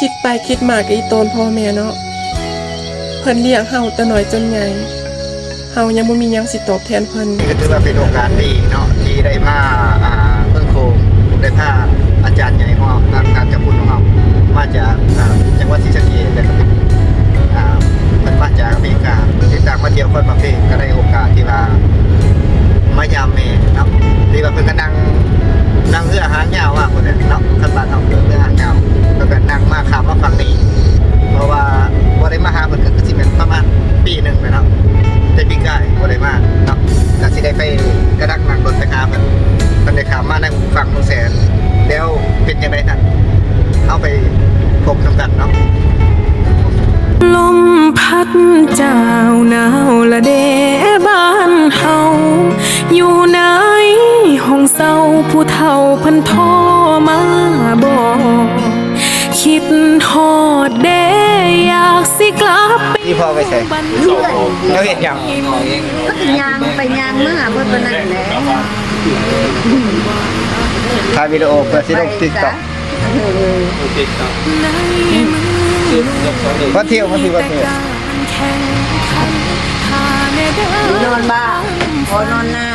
คิดไปคิดมากบอีโตนพ่อแม่เนาะเพิ่นเลี้ยงเฮาแต่น้อยจนใหญ่เฮายังบ่มีหยังสิตอบแทนเพิ่นนี่ก็ถือว่าเป็นโอกาสดีเนาะที่ได้มาอ่าเพิ่งโคงได้พาอาจารย์ใหญ่ของเรางานการจับคุณของเรามาจากอ่าจังหวัดศรีสะเกษและก็เป็นอ่าเป็นมาจากอเมริกาติดตามมาเที่ยวคนมาเพลงก็ได้โอกาสที่ว่ามายามเมเนาะที่ว่าเพิ่นก็นั่งนั่งเรือหางยาวว่าคนเนี่ยเนาะ ได้กไก่บ่ได้มาเนาะก็สิได้ไปกระดักนั่งรถไปหาเพิ่นเพิ่นได้ขามมาในฝั่งเมืองแสน แล้วเป็นจังได๋นั้นเอาไปพบกันกันเนาะลมพัดเจ้าหนาวละเดบ้านเฮาอยู่ไหนห้องเศร้าผู้เฒ่าเพันโทรมาบอกคิดฮอ ลับไปที่พ่อไปใส่บ้านเพื่อนแล้วเฮ็ดหยังก็คือยางไปยางเมื่อเพื่อนก็นั่นแหละถ่ายวิดีโอเพื่อสิลง TikTok ในมือว่าเที่ยวมาสิว่าเที่ยวแข่งขันหาแน่เด้นอนบ้านพอนอนหน้า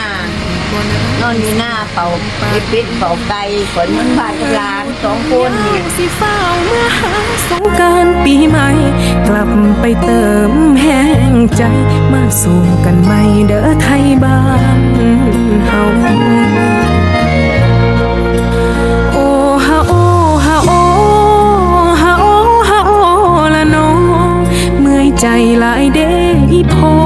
นอนอยู่หน้าเป่าปิปิดเป่าไก่ฝนมันบาดกลานสองคนนี่สิเฝ้าเมื่อหาสงการปีใหม่ กลับไปเติมแห้งใจ มาสู่กันใหม่เด้อไทยบ้านเฮาโอ้ฮาโอฮาโอฮาโอฮาโอละน้องเมื่อยใจหลายเดอีพอ